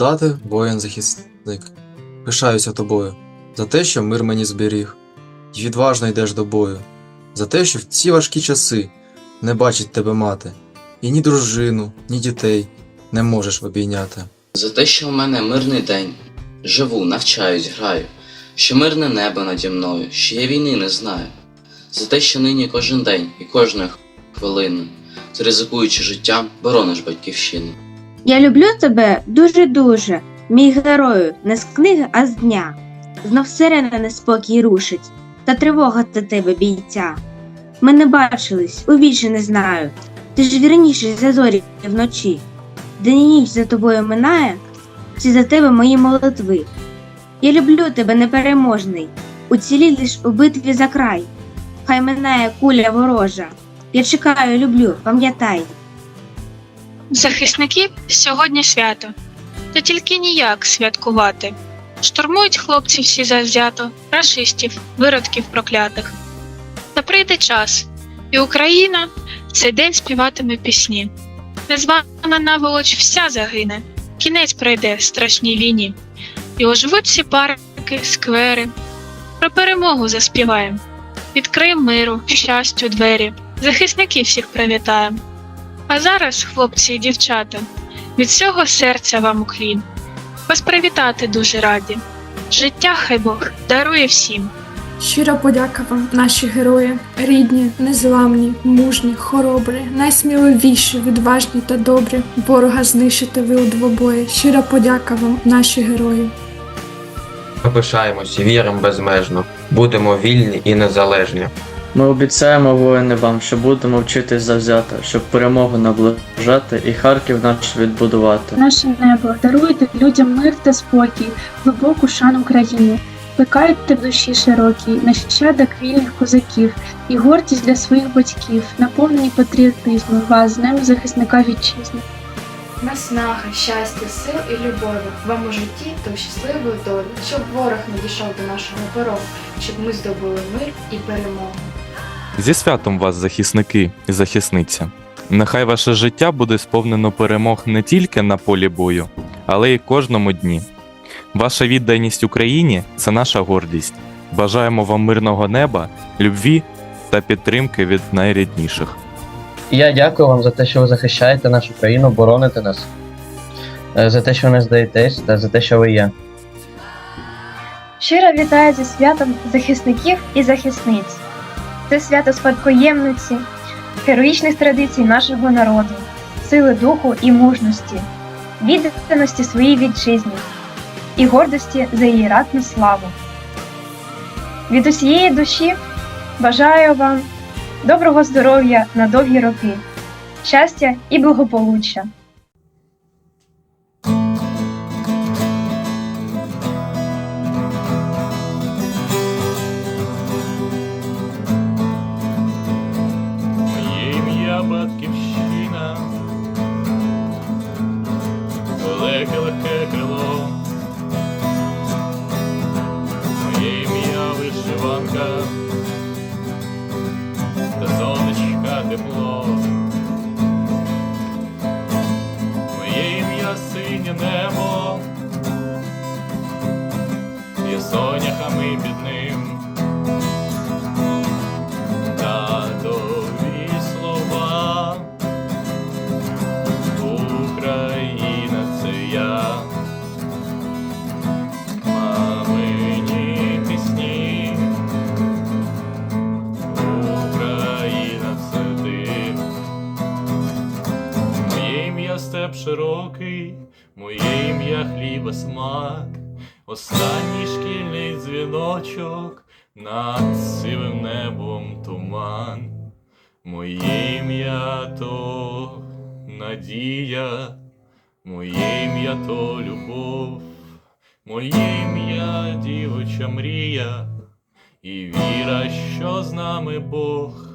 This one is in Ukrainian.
Дати, воїн-захисник, пишаюся тобою, за те, що мир мені зберіг, і відважно йдеш до бою, за те, що в ці важкі часи не бачить тебе мати, і ні дружину, ні дітей не можеш обійняти. За те, що у мене мирний день, живу, навчаюсь, граю, що мирне небо наді мною, що я війни не знаю. За те, що нині кожен день і кожної хвилини, ти ризикуючи життям, борониш батьківщину. Я люблю тебе дуже-дуже, мій герою, не з книги, а з дня. Знов сирена неспокій рушить, та тривога за тебе бійця. Ми не бачились, у вічі не знаю. Ти ж вірніший за зорі вночі. День і ніч за тобою минає, всі за тебе мої молитви. Я люблю тебе непереможний, уцілій лиш у битві за край. Хай минає куля ворожа. Я чекаю, люблю, пам'ятай. Захисників сьогодні свято, та тільки ніяк святкувати. Штурмують хлопці всі завзято, рашистів, виродків проклятих. Та прийде час, і Україна в цей день співатиме пісні. Незвана наволоч вся загине, кінець прийде страшній війні. І оживуть всі парки, сквери. Про перемогу заспіваєм. Відкриєм миру, щастю двері, захисників всіх привітаєм. А зараз, хлопці і дівчата, від всього серця вам уклін. Вас привітати дуже раді. Життя хай Бог дарує всім. Щира подяка вам, наші герої, рідні, незламні, мужні, хоробрі, найсміливіші, відважні та добрі. Ворога знищите ви у двобої. Щира подяка вам, наші герої. Ми пишаємось і віримо безмежно. Будемо вільні і незалежні. Ми обіцяємо воїни вам, що будемо вчитись завзято, щоб перемогу наближати і Харків наш відбудувати. Наше небо даруйте людям мир та спокій, глибоку шану країні. Плекайте в душі широкій, нащадок вільних козаків і гордість для своїх батьків, наповнені патріотизмом вас з Днем захисника вітчизни. Наснаги, щастя, сил і любові вам у житті та щасливої долі, щоб ворог не дійшов до нашого порогу, щоб ми здобули мир і перемогу. Зі святом вас, захисники і захисниця. Нехай ваше життя буде сповнено перемог не тільки на полі бою, але й кожному дні. Ваша відданість Україні це наша гордість. Бажаємо вам мирного неба, любві та підтримки від найрідніших. Я дякую вам за те, що ви захищаєте нашу країну, бороните нас, е, за те, що не здаєтесь, та за те, що ви є. Щиро вітаю зі святом захисників і захисниць. Це свято спадкоємниці, героїчних традицій нашого народу, сили духу і мужності, відданості своїй вітчизні і гордості за її ратну славу. Від усієї душі бажаю вам доброго здоров'я на довгі роки, щастя і благополуччя. Степ широкий, моє ім'я хліба смак, останній шкільний дзвіночок над сивим небом туман, моє ім'я то надія, моє ім'я то любов, моє ім'я дівоча мрія, і віра, що з нами Бог.